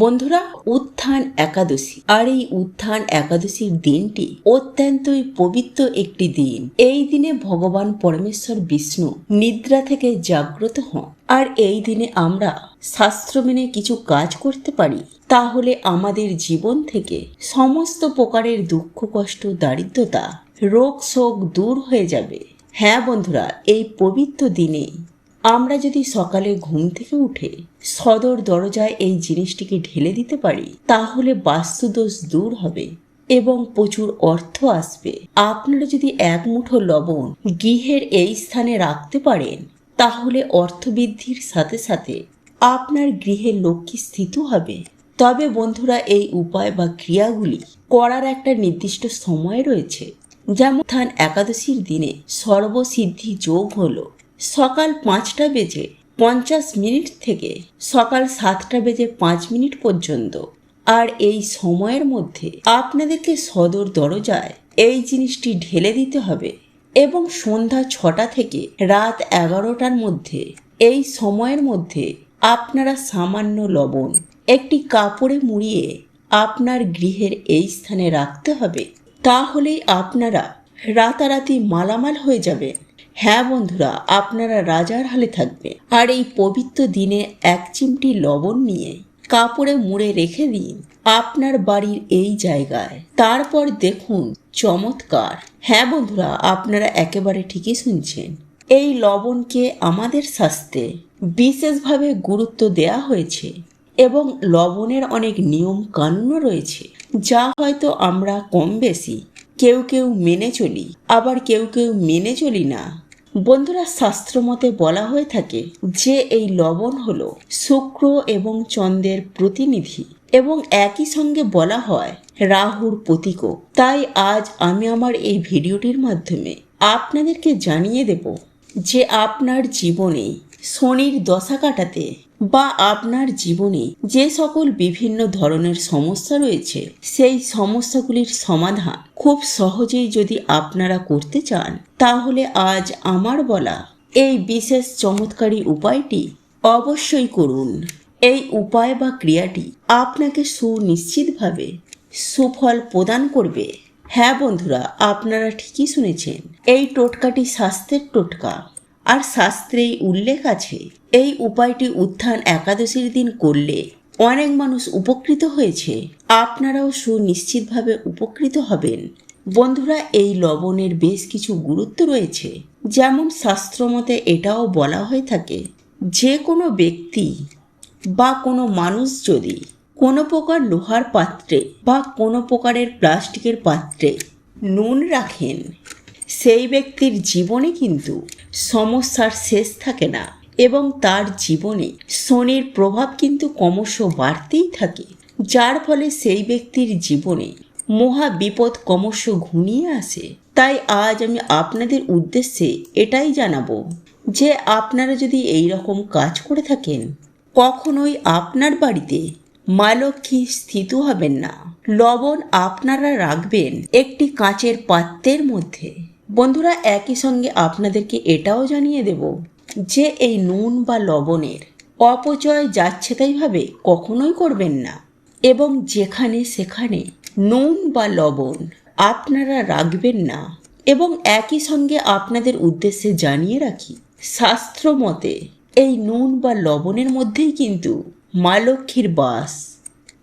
বন্ধুরা, উত্থান একাদশী। আর এই উত্থান একাদশীর দিনটি অত্যন্তই পবিত্র একটি দিন। এই দিনে ভগবান পরমেশ্বর বিষ্ণু নিদ্রা থেকে জাগ্রত হন। আর এই দিনে আমরা শাস্ত্র মেনে কিছু কাজ করতে পারি, তাহলে আমাদের জীবন থেকে সমস্ত প্রকারের দুঃখ, কষ্ট, দারিদ্রতা, রোগ, শোক দূর হয়ে যাবে। হ্যাঁ বন্ধুরা, এই পবিত্র দিনে আমরা যদি সকালে ঘুম থেকে উঠে সদর দরজায় এই জিনিসটিকে ঢেলে দিতে পারি, তাহলে বাস্তুদোষ দূর হবে এবং প্রচুর অর্থ আসবে। আপনারা যদি এক মুঠো লবণ গৃহের এই স্থানে রাখতে পারেন, তাহলে অর্থবৃদ্ধির সাথে সাথে আপনার গৃহে লক্ষ্মী স্থিত হবে। তবে বন্ধুরা, এই উপায় বা ক্রিয়াগুলি করার একটা নির্দিষ্ট সময় রয়েছে। যেমন একাদশীর দিনে সর্বসিদ্ধি যোগ হলো। সকাল পাঁচটা বেজে পঞ্চাশ মিনিট থেকে সকাল সাতটা বেজে পাঁচ মিনিট পর্যন্ত। আর এই সময়ের মধ্যে আপনাদেরকে সদর দরজায় এই জিনিসটি ঢেলে দিতে হবে এবং সন্ধ্যা ছটা থেকে রাত এগারোটার মধ্যে এই সময়ের মধ্যে আপনারা সামান্য লবণ, একটি কাপড়ে মুড়িয়ে আপনার গৃহের এই স্থানে রাখতে হবে। তাহলেই আপনারা রাতারাতি মালামাল হয়ে যাবেন। হ্যাঁ বন্ধুরা, আপনারা রাজার হালে থাকবে। আর এই পবিত্র দিনে এক চিমটি লবণ নিয়ে কাপড়ে মুড়ে রেখে দিন আপনার বাড়ির এই জায়গায়। তারপর দেখুন, চমৎকার। হ্যাঁ বন্ধুরা, আপনারা একেবারে ঠিকই শুনছেন। এই লবণকে আমাদের স্বাস্থ্যে বিশেষভাবে গুরুত্ব দেয়া হয়েছে এবং লবণের অনেক নিয়ম কানুনও রয়েছে, যা হয়তো আমরা কম বেশি কেউ কেউ মেনে চলি, আবার কেউ কেউ মেনে চলি না। বন্ধুরা শাস্ত্রমতে বলা হয়ে থাকে, যে এই লবণ হল শুক্র এবং চন্দ্রের প্রতিনিধি এবং একই সঙ্গে বলা হয় রাহুর প্রতীকও তাই আজ আমি আমার এই ভিডিওটির মাধ্যমে আপনাদেরকে জানিয়ে দেব যে আপনার জীবনে শনির দশা কাটাতে বা আপনার জীবনে যে সকল বিভিন্ন ধরনের সমস্যা রয়েছে, সেই সমস্যাগুলির সমাধান খুব সহজেই যদি আপনারা করতে চান, তাহলে আজ আমার বলা এই বিশেষ চমৎকারী উপায়টি অবশ্যই করুন। এই উপায় বা ক্রিয়াটি আপনাকে সুনিশ্চিতভাবে সুফল প্রদান করবে। হ্যাঁ বন্ধুরা, আপনারা ঠিকই শুনেছেন, এই টোটকাটি স্বাস্থ্যের টোটকা। আর শাস্ত্রেই উল্লেখ আছে, এই উপায়টি উত্থান একাদশীর দিন করলে অনেক মানুষ উপকৃত হয়েছে। আপনারাও সুনিশ্চিতভাবে উপকৃত হবেন। বন্ধুরা, এই লবণের বেশ কিছু গুরুত্ব রয়েছে। যেমন শাস্ত্রমতে এটাও বলা হয়ে থাকে, যে কোনো ব্যক্তি বা কোনো মানুষ যদি কোনো প্রকার লোহার পাত্রে বা কোনো প্রকারের প্লাস্টিকের পাত্রে নুন রাখেন, সেই ব্যক্তির জীবনে কিন্তু সমস্যার শেষ থাকে না এবং তার জীবনে শনির প্রভাব কিন্তু ক্রমশ বাড়তেই থাকে। যার ফলে সেই ব্যক্তির জীবনে মহা বিপদ ক্রমশ ঘনিয়ে আসে। তাই আজ আমি আপনাদের উদ্দেশ্যে এটাই জানাব যে আপনারা যদি এই রকম কাজ করে থাকেন, কখনোই আপনার বাড়িতে মা লক্ষ্মী স্থিত হবেন না। লবণ আপনারা রাখবেন একটি কাঁচের পাত্রের মধ্যে। বন্ধুরা, একই সঙ্গে আপনাদেরকে এটাও জানিয়ে দেব যে এই নুন বা লবণের অপচয় যাচ্ছে তাইভাবে কখনোই করবেন না। এবং যেখানে সেখানে নুন বা লবণ আপনারা রাখবেন না। এবং একই সঙ্গে আপনাদের উদ্দেশ্যে জানিয়ে রাখি, শাস্ত্র মতে এই নুন বা লবণের মধ্যেই কিন্তু মা লক্ষ্মীর বাস।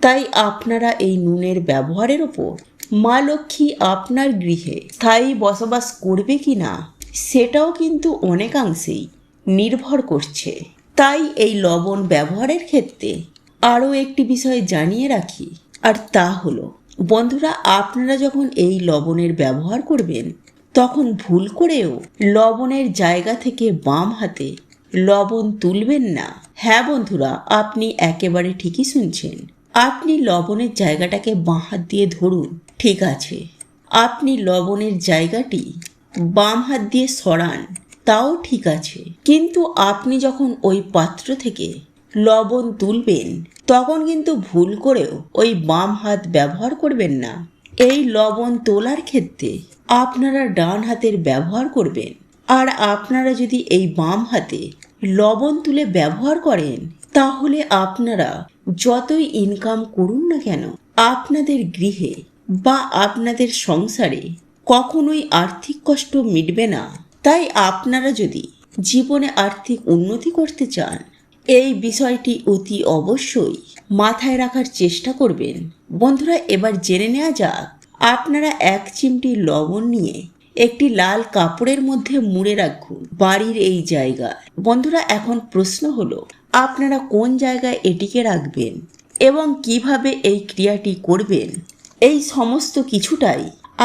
তাই আপনারা এই নুনের ব্যবহারের ওপর মা লক্ষ্মী আপনার গৃহে স্থায়ী বসবাস করবে কি না, সেটাও কিন্তু অনেকাংশেই নির্ভর করছে। তাই এই লবণ ব্যবহারের ক্ষেত্রে আরও একটি বিষয় জানিয়ে রাখি, আর তা হলো, বন্ধুরা, আপনারা যখন এই লবণের ব্যবহার করবেন, তখন ভুল করেও লবণের জায়গা থেকে বাম হাতে লবণ তুলবেন না। হ্যাঁ বন্ধুরা, আপনি একেবারে ঠিকই শুনছেন। আপনি লবণের জায়গাটাকে বাঁ হাত দিয়ে ধরুন, ঠিক আছে। আপনি লবণের জায়গাটি বাম হাত দিয়ে সরান, তাও ঠিক আছে। কিন্তু আপনি যখন ওই পাত্র থেকে লবণ তুলবেন, তখন কিন্তু ভুল করেও ওই বাম হাত ব্যবহার করবেন না। এই লবণ তোলার ক্ষেত্রে আপনারা ডান হাতের ব্যবহার করবেন। আর আপনারা যদি এই বাম হাতে লবণ তুলে ব্যবহার করেন, তাহলে আপনারা যতই ইনকাম করুন না কেন, আপনাদের গৃহে বা আপনাদের সংসারে কখনোই আর্থিক কষ্ট মিটবে না। তাই আপনারা যদি জীবনে আর্থিক উন্নতি করতে চান, এই বিষয়টি অতি অবশ্যই মাথায় রাখার চেষ্টা করবেন। বন্ধুরা, এবার জেনে নেওয়া যাক, আপনারা এক চিমটি লবণ নিয়ে একটি লাল কাপড়ের মধ্যে মুড়ে রাখুন বাড়ির এই জায়গায়। বন্ধুরা, এখন প্রশ্ন হলো আপনারা কোন জায়গায় এটিকে রাখবেন এবং কীভাবে এই ক্রিয়াটি করবেন, এই সমস্ত কিছুটাই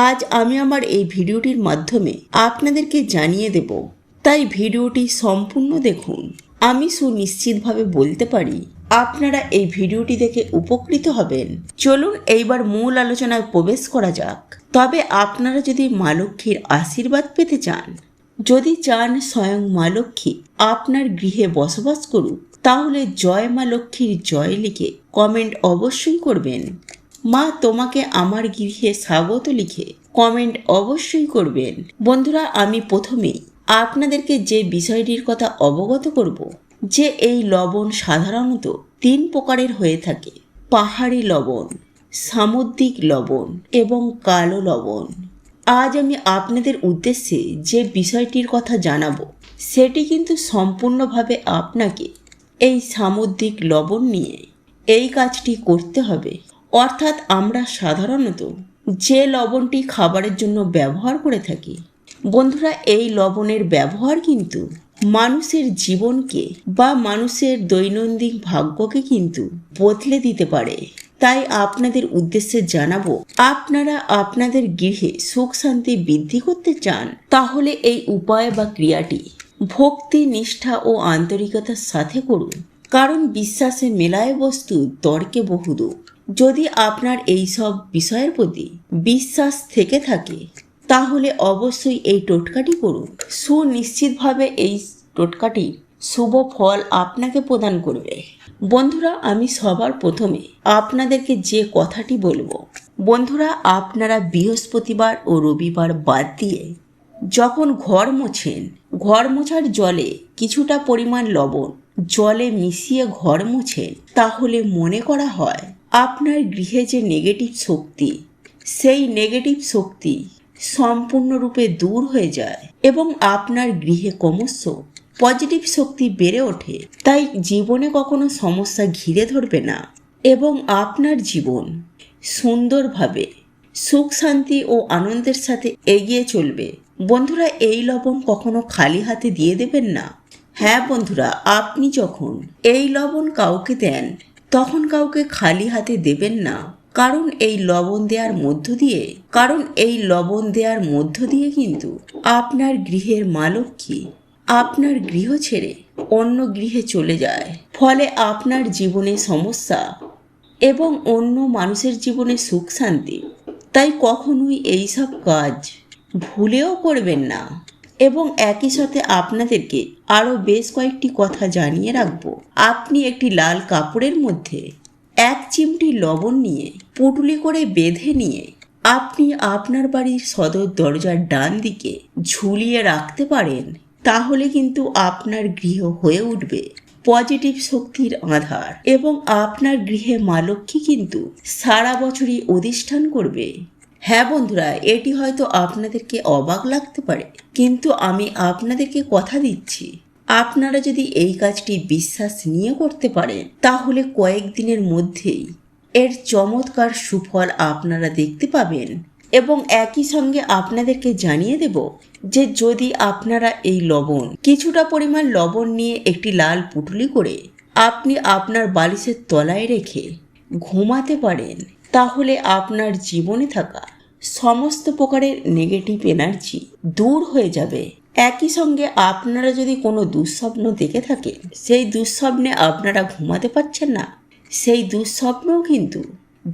আজ আমি আমার এই ভিডিওটির মাধ্যমে আপনাদেরকে জানিয়ে দেব। তাই ভিডিওটি সম্পূর্ণ দেখুন। আমি সুনিশ্চিতভাবে বলতে পারি, আপনারা এই ভিডিওটি দেখে উপকৃত হবেন। চলুন এইবার মূল আলোচনায় প্রবেশ করা যাক। তবে আপনারা যদি মা লক্ষ্মীর আশীর্বাদ পেতে চান যদি চান স্বয়ং মা লক্ষ্মী আপনার গৃহে বসবাস করুক, তাহলে জয় মা লক্ষ্মীর জয় লিখে কমেন্ট অবশ্যই করবেন। মা তোমাকে আমার গৃহে স্বাগত লিখে কমেন্ট অবশ্যই করবেন। বন্ধুরা, আমি প্রথমেই আপনাদেরকে যে বিষয়টির কথা অবগত করব, যে এই লবণ সাধারণত তিন প্রকারের হয়ে থাকে। পাহাড়ি লবণ, সামুদ্রিক লবণ এবং কালো লবণ। আজ আমি আপনাদের উদ্দেশ্যে যে বিষয়টির কথা জানাব, সেটি কিন্তু সম্পূর্ণভাবে আপনাকে এই সামুদ্রিক লবণ নিয়ে এই কাজটি করতে হবে। অর্থাৎ আমরা সাধারণত যে লবণটি খাবারের জন্য ব্যবহার করে থাকি, বন্ধুরা এই লবণের ব্যবহার কিন্তু মানুষের জীবনকে বা মানুষের দৈনন্দিন ভাগ্যকে কিন্তু বদলে দিতে পারে। তাই আপনাদের উদ্দেশ্যে জানাব, আপনারা আপনাদের গৃহে সুখ শান্তি বৃদ্ধি করতে চান, তাহলে এই উপায় বা ক্রিয়াটি ভক্তি, নিষ্ঠা ও আন্তরিকতার সাথে করুন। কারণ বিশ্বাসে মেলায় বস্তু তর্কে বহুদূর। যদি আপনার এই সব বিষয়ের প্রতি বিশ্বাস থেকে থাকে, তাহলে অবশ্যই এই টোটকাটি করুন। সুনিশ্চিতভাবে এই টোটকাটির শুভ ফল আপনাকে প্রদান করবে। বন্ধুরা, আমি সবার প্রথমে আপনাদেরকে যে কথাটি বলব। বন্ধুরা, আপনারা বৃহস্পতিবার ও রবিবার বাদ দিয়ে যখন ঘর মোছেন, ঘর মোছার জলে কিছুটা পরিমাণ লবণ, জলে মিশিয়ে ঘর মোছেন, তাহলে মনে করা হয় আপনার গৃহে যে নেগেটিভ শক্তি, সেই নেগেটিভ শক্তি সম্পূর্ণরূপে দূর হয়ে যায় এবং আপনার গৃহে ক্রমশ পজিটিভ শক্তি বেড়ে ওঠে। তাই জীবনে কখনো সমস্যা ঘিরে ধরবে না এবং আপনার জীবন সুন্দরভাবে সুখ, শান্তি ও আনন্দের সাথে এগিয়ে চলবে। বন্ধুরা, এই লবণ কখনো খালি হাতে দিয়ে দেবেন না। হ্যাঁ বন্ধুরা, আপনি যখন এই লবণ কাউকে দেন, তখন কাউকে খালি হাতে দেবেন না। কারণ এই লবণ দেওয়ার মধ্য দিয়ে, কারণ এই লবণ দেওয়ার মধ্য দিয়ে কিন্তু আপনার গৃহের মালক্ষী আপনার গৃহ ছেড়ে অন্য গৃহে চলে যায়। ফলে আপনার জীবনে সমস্যা এবং অন্য মানুষের জীবনে সুখ শান্তি। তাই কখনোই এইসব কাজ ভুলেও করবেন না। এবং একই সাথে আপনাদেরকে আরও বেশ কয়েকটি কথা জানিয়ে রাখব। আপনি একটি লাল কাপড়ের মধ্যে এক চিমটি লবণ নিয়ে পুটুলি করে বেঁধে নিয়ে আপনি আপনার বাড়ির সদর দরজার ডান দিকে ঝুলিয়ে রাখতে পারেন। তাহলে কিন্তু আপনার গৃহ হয়ে উঠবে। পজিটিভ শক্তির আধার। এবং আপনার গৃহে মা লক্ষ্মী কিন্তু সারা বছরই অধিষ্ঠান করবে। হ্যাঁ বন্ধুরা, এটি হয়তো আপনাদেরকে অবাক লাগতে পারে, কিন্তু আমি আপনাদেরকে কথা দিচ্ছি। আপনারা যদি এই কাজটি বিশ্বাস নিয়ে করতে পারেন, তাহলে কয়েকদিনের মধ্যেই এর চমৎকার সুফল আপনারা দেখতে পাবেন। এবং একই সঙ্গে আপনাদেরকে জানিয়ে দেব যে যদি আপনারা এই লবণ, কিছুটা পরিমাণ লবণ নিয়ে একটি লাল পুটুলি করে আপনি আপনার বালিশের তলায় রেখে ঘুমাতে পারেন, তাহলে আপনার জীবনে থাকা সমস্ত প্রকারের নেগেটিভ এনার্জি দূর হয়ে যাবে। একই সঙ্গে আপনারা যদি কোনো দুঃস্বপ্ন দেখে থাকেন, সেই দুঃস্বপ্নে আপনারা ঘুমাতে পারছেন না, সেই দুঃস্বপ্নও কিন্তু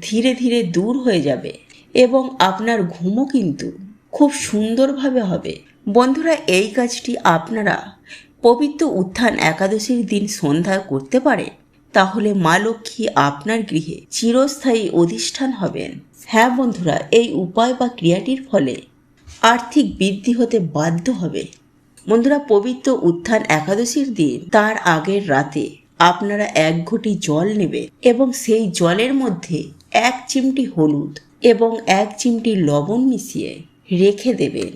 ধীরে ধীরে দূর হয়ে যাবে। এবং আপনার ঘুমও কিন্তু খুব সুন্দরভাবে হবে। বন্ধুরা, এই কাজটি আপনারা পবিত্র উত্থান একাদশীর দিন সন্ধ্যা করতে পারে, তাহলে মা লক্ষ্মী আপনার গৃহে চিরস্থায়ী অধিষ্ঠান হবেন। হ্যাঁ বন্ধুরা, এই উপায় বা ক্রিয়াটির ফলে আর্থিক বৃদ্ধি হতে বাধ্য হবে। বন্ধুরা, পবিত্র উত্থান একাদশীর দিন তার আগের রাতে আপনারা এক ঘটি জল নেবে এবং সেই জলের মধ্যে এক চিমটি হলুদ এবং এক চিমটি লবণ মিশিয়ে রেখে দেবেন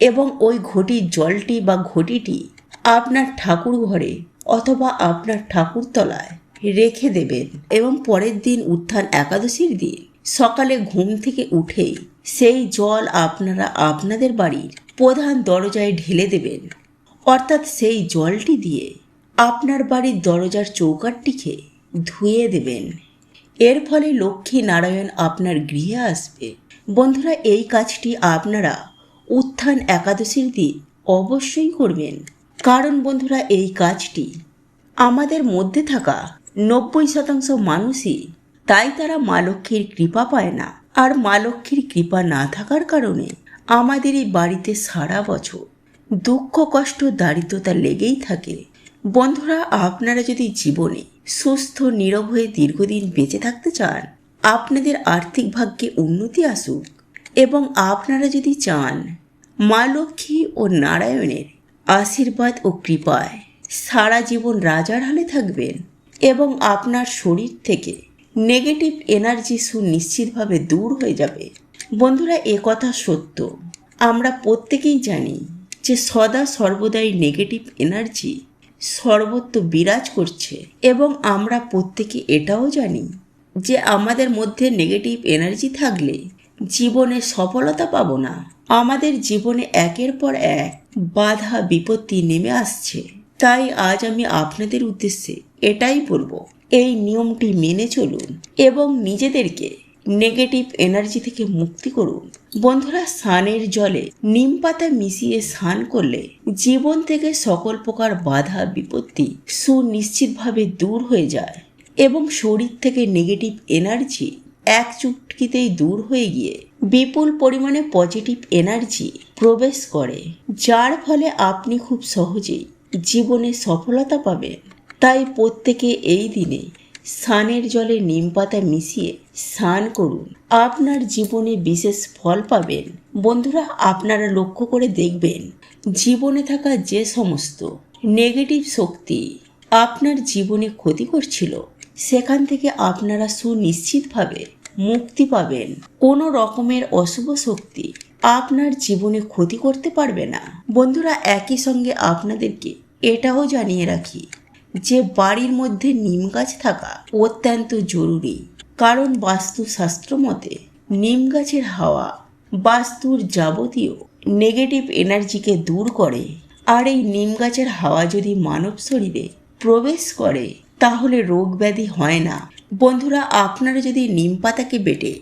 এবং ওই ঘটির জলটি বা ঘটিটি আপনার ঠাকুর ঘরে অথবা আপনার ঠাকুরতলায় রেখে দেবেন এবং পরের দিন উত্থান একাদশীর দিন সকালে ঘুম থেকে উঠেই সেই জল আপনারা আপনাদের বাড়ির প্রধান দরজায় ঢেলে দেবেন। অর্থাৎ সেই জলটি দিয়ে আপনার বাড়ির দরজার চৌকাটটিকে ধুয়ে দেবেন। এর ফলে লক্ষ্মী নারায়ণ আপনার গৃহে আসবে। বন্ধুরা, এই কাজটি আপনারা উত্থান একাদশীর দিন অবশ্যই করবেন। কারণ বন্ধুরা, এই কাজটি আমাদের মধ্যে থাকা নব্বই শতাংশ মানুষই, তাই তারা মা লক্ষ্মীর কৃপা পায় না। আর মা লক্ষ্মীর কৃপা না থাকার কারণে আমাদের এই বাড়িতে সারা বছর দুঃখ, কষ্ট, দারিদ্রতা লেগেই থাকে। বন্ধুরা, আপনারা যদি জীবনে সুস্থ, নীরব হয়ে দীর্ঘদিন বেঁচে থাকতে চান, আপনাদের আর্থিক ভাগ্যে উন্নতি আসুক এবং আপনারা যদি চান, মা লক্ষ্মী ও নারায়ণের আশীর্বাদ ও কৃপায় সারা জীবন রাজার হালে থাকবেন এবং আপনার শরীর থেকে নেগেটিভ এনার্জি সুনিশ্চিতভাবে দূর হয়ে যাবে। বন্ধুরা, এ কথা সত্য। আমরা প্রত্যেকেই জানি যে সদা সর্বদাই নেগেটিভ এনার্জি সর্বত্র বিরাজ করছে। এবং আমরা প্রত্যেকে এটাও জানি যে আমাদের মধ্যে নেগেটিভ এনার্জি থাকলে জীবনে সফলতা পাবো না। আমাদের জীবনে একের পর এক বাধা, বিপত্তি নেমে আসছে। তাই আজ আমি আপনাদের উদ্দেশ্যে এটাই বলব। এই নিয়মটি মেনে চলুন এবং নিজেদেরকে নেগেটিভ এনার্জি থেকে মুক্তি করুন। বন্ধুরা, স্নানের জলে নিম পাতা মিশিয়ে স্নান করলে জীবন থেকে সকল প্রকার বাধা, বিপত্তি সুনিশ্চিতভাবে দূর হয়ে যায় এবং শরীর থেকে নেগেটিভ এনার্জি এক চুটকিতেই দূর হয়ে গিয়ে বিপুল পরিমাণে পজিটিভ এনার্জি প্রবেশ করে, যার ফলে আপনি খুব সহজেই জীবনে সফলতা পাবেন। তাই প্রত্যেকে এই দিনে স্নানের জলে নিম পাতা মিশিয়ে স্নান করুন। আপনার জীবনে বিশেষ ফল পাবেন। বন্ধুরা, আপনারা লক্ষ্য করে দেখবেন, জীবনে থাকা যে সমস্ত নেগেটিভ শক্তি আপনার জীবনে ক্ষতি করছিল, সেখান থেকে আপনারা সুনিশ্চিতভাবে মুক্তি পাবেন। কোনো রকমের অশুভ শক্তি আপনার জীবনে ক্ষতি করতে পারবে না। বন্ধুরা, একই সঙ্গে আপনাদেরকে এটাও জানিয়ে রাখি যে বাড়ির মধ্যে নিম গাছ থাকা অত্যন্ত জরুরি। কারণ বাস্তুশাস্ত্র মতে, নিম গাছের হাওয়া বাস্তুর যাবতীয় নেগেটিভ এনার্জিকে দূর করে। আর এই নিম গাছের হাওয়া যদি মানব শরীরে প্রবেশ করে, তাহলে রোগ ব্যাধি হয় না। বন্ধুরা, আপনারা যদি নিম পাতাকে বেটে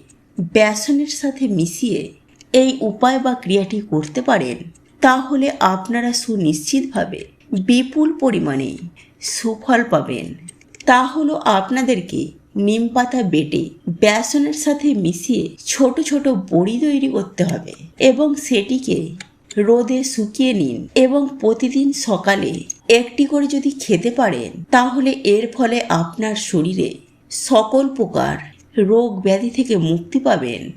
বেসনের সাথে মিশিয়ে এই উপায় বা ক্রিয়াটি করতে পারেন, তাহলে আপনারা সুনিশ্চিতভাবে বিপুল পরিমাণে সুফল পাবেন। তা হলো আপনাদেরকে নিম পাতা বেটে বেসনের সাথে মিশিয়ে ছোট ছোট বড়ি তৈরি করতে হবে এবং সেটিকে রোদে শুকিয়ে নিন এবং প্রতিদিন সকালে একটি করে যদি খেতে পারেন, তাহলে এর ফলে আপনার শরীরে সকল প্রকার রোগ ব্যাধি থেকে মুক্তি পাবেন।